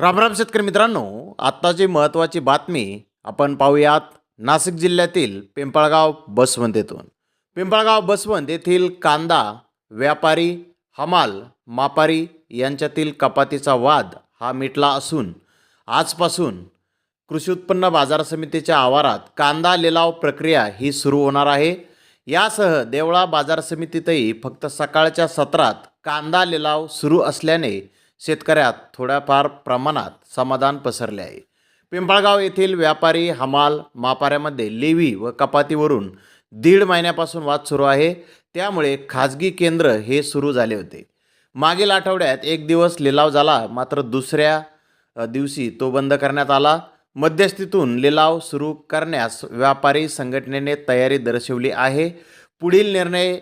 रामराम शेतकरी मित्रांनो आत्ताची महत्त्वाची बातमी आपण पाहूयात नाशिक जिल्ह्यातील पिंपळगाव बसवंत येथून पिंपळगाव बसवंत येथील कांदा व्यापारी हमाल मापारी यांच्यातील कपातीचा वाद हा मिटला असून आजपासून कृषी उत्पन्न बाजार समितीच्या आवारात कांदा लिलाव प्रक्रिया ही सुरू होणार आहे. यासह देवळा बाजार समितीतही फक्त सकाळच्या सत्रात कांदा लिलाव सुरू असल्याने शेतकऱ्यात थोड्याफार प्रमाणात समाधान पसरले आहे. पिंपळगाव येथील व्यापारी हमाल मापाऱ्यामध्ये लेवी व कपातीवरून दीड महिन्यापासून वाद सुरू आहे. त्यामुळे खाजगी केंद्र हे सुरू झाले होते. मागील आठवड्यात एक दिवस लिलाव झाला मात्र दुसऱ्या दिवशी तो बंद करण्यात आला. मध्यस्थीतून लिलाव सुरू करण्यास व्यापारी संघटनेने तयारी दर्शवली आहे. पुढील निर्णय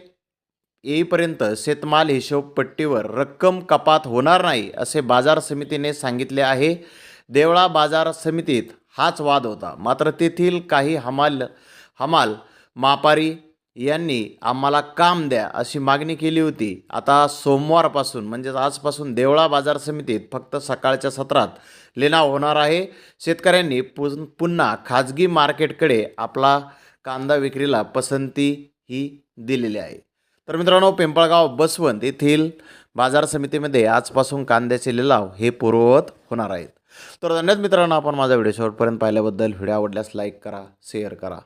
येईपर्यंत शेतमाल हिशोबपट्टीवर रक्कम कपात होणार नाही असे बाजार समितीने सांगितले आहे. देवळा बाजार समितीत हाच वाद होता. मात्र तेथील काही हमाल हमाल मापारी यांनी आम्हाला काम द्या अशी मागणी केली होती. आता सोमवारपासून म्हणजेच आजपासून देवळा बाजार समितीत फक्त सकाळच्या सत्रात लिलाव होणार आहे. शेतकऱ्यांनी पु पुन्हा खाजगी मार्केटकडे आपला कांदा विक्रीला पसंती ही दिलेली आहे. तर मित्रांनो पिंपळगाव बसवंत येथील बाजार समितीमध्ये आजपासून कांद्याचे लिलाव हे पूर्ववत होणार आहेत. तर धन्यवाद मित्रांनो आपण माझा व्हिडिओ शेवटपर्यंत पाहिल्याबद्दल. व्हिडिओ आवडल्यास लाईक करा शेअर करा.